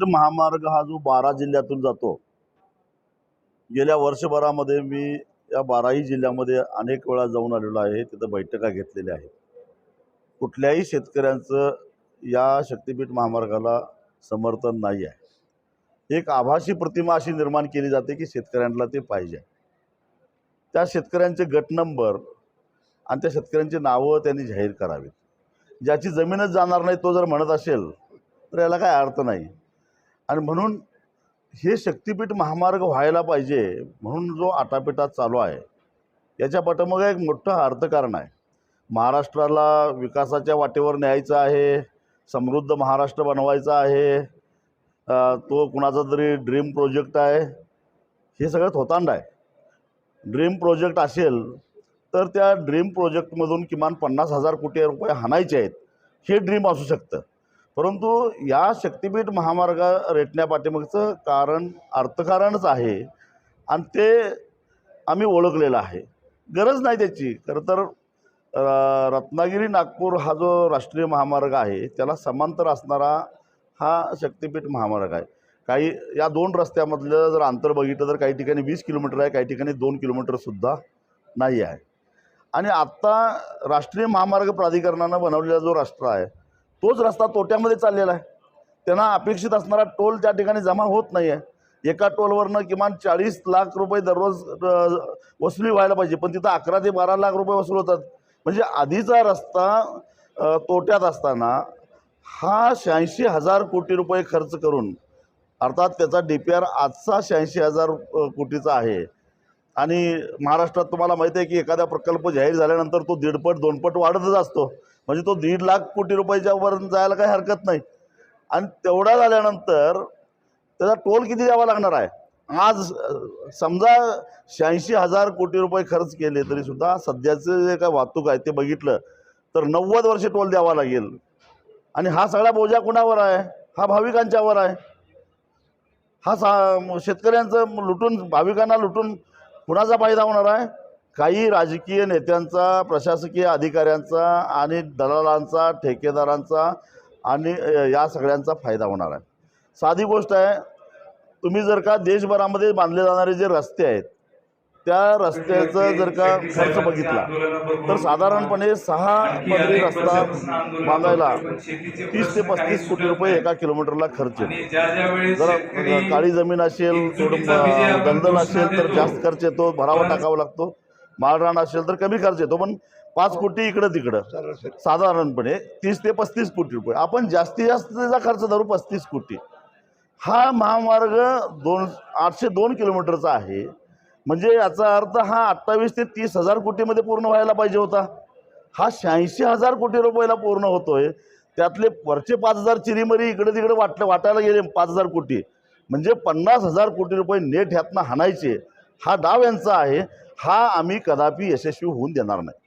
महामार्ग हा जो बारा जिल्ह्यातून जातो गेल्या वर्षभरामध्ये मी या बाराही जिल्ह्यामध्ये अनेक वेळा जाऊन आलेलो आहे तिथं बैठका घेतलेल्या आहेत. कुठल्याही शेतकऱ्यांचं या शक्तीपीठ महामार्गाला समर्थन नाही आहे. एक आभासी प्रतिमा अशी निर्माण केली जाते की शेतकऱ्यांना ते पाहिजे. त्या शेतकऱ्यांचे गट नंबर आणि त्या शेतकऱ्यांची नावं त्यांनी जाहीर करावीत. ज्याची जमीनच जाणार नाही तो जर म्हणत असेल तर याला काय अर्थ नाही. आणि म्हणून हे शक्तीपीठ महामार्ग व्हायला पाहिजे म्हणून जो आटापिटा चालू आहे याच्या पाठीमागे एक मोठं अर्थकारण आहे. महाराष्ट्राला विकासाच्या वाटेवर न्यायचं आहे समृद्ध महाराष्ट्र बनवायचा आहे तो कुणाचा तरी ड्रीम प्रोजेक्ट आहे हे सगळं थोतांड आहे. ड्रीम प्रोजेक्ट असेल तर त्या ड्रीम प्रोजेक्टमधून किमान पन्नास हजार कोटी रुपये हाणायचे आहेत हे ड्रीम असू शकतं. परंतु या शक्तिपीठ महामार्ग रेटण्यापाठीमागचं कारण अर्थकारणच आहे आणि ते आम्ही ओळखलेलं आहे. गरज नाही त्याची. खरं तर रत्नागिरी नागपूर हा जो राष्ट्रीय महामार्ग आहे त्याला समांतर असणारा हा शक्तिपीठ महामार्ग आहे. काही या दोन रस्त्यामधलं जर अंतर बघितलं तर काही ठिकाणी वीस किलोमीटर आहे काही ठिकाणी दोन किलोमीटरसुद्धा नाही आहे. आणि आत्ता राष्ट्रीय महामार्ग प्राधिकरणानं बनवलेला जो राष्ट्र आहे तोच रस्ता तोट्यामध्ये चाललेला आहे. त्यांना अपेक्षित असणारा टोल त्या ठिकाणी जमा होत नाही आहे एका टोलवरनं किमान चाळीस लाख रुपये दररोज वसुली व्हायला पाहिजे. पण तिथं अकरा ते बारा लाख रुपये वसूल होतात. म्हणजे आधीचा रस्ता तोट्यात असताना हा शहाऐंशी हजार कोटी रुपये खर्च करून अर्थात त्याचा डी पी आर आजचा शहाऐंशी हजार कोटीचा आहे. आणि महाराष्ट्रात तुम्हाला माहिती आहे की एखादा प्रकल्प जाहीर झाल्यानंतर तो दीडपट दोनपट वाढतच असतो. म्हणजे तो दीड लाख कोटी रुपयाच्या वर जायला काही हरकत नाही. आणि तेवढा झाल्यानंतर त्याचा टोल किती द्यावा लागणार आहे? आज समजा शहाऐंशी हजार कोटी रुपये खर्च केले तरीसुद्धा सध्याचं जे काय वाहतूक आहे ते बघितलं तर नव्वद वर्षे टोल द्यावा लागेल. आणि हा सगळा बोजा कुणावर आहे? हा भाविकांच्यावर आहे. हा सा शेतकऱ्यांचं लुटून भाविकांना लुटून कुणाचा फायदा होणार आहे? काही राजकीय नेत्यांचा प्रशासकीय अधिकाऱ्यांचा आणि दलालांचा ठेकेदारांचा आणि या सगळ्यांचा फायदा होणार आहे. साधी गोष्ट आहे तुम्ही जर का देशभरामध्ये बांधले जाणारे जे रस्ते आहेत त्या रस्त्याचं जर का खर्च बघितला तर साधारणपणे सहा पदरी रस्ता बांधायला तीस ते पस्तीस कोटी रुपये एका किलोमीटरला खर्च येतो जर काळी जमीन असेल थोडं दलदल असेल तर जास्त खर्च येतो भरावा टाकावा लागतो. माळरान असेल तर कमी खर्च येतो. पण पाच कोटी इकडं तिकडं. साधारणपणे तीस ते पस्तीस कोटी रुपये. आपण जास्तीत जास्त त्याचा खर्च धरू पस्तीस कोटी. हा महामार्ग दोन आठशे दोन किलोमीटरचा आहे. म्हणजे याचा अर्थ हा अठ्ठावीस ते तीस हजार कोटीमध्ये पूर्ण व्हायला पाहिजे होता. हा शहाऐंशी हजार कोटी रुपयाला पूर्ण होतोय. त्यातले वरचे पाच हजार चिरीमरी इकडे तिकडे वाटलं वाटायला गेले पाच हजार कोटी. म्हणजे पन्नास हजार कोटी रुपये नेट ह्यातनं हाणायचे. हा डाव यांचा आहे. हा आम्ही कदापि यशस्वी होऊन देणार नाही.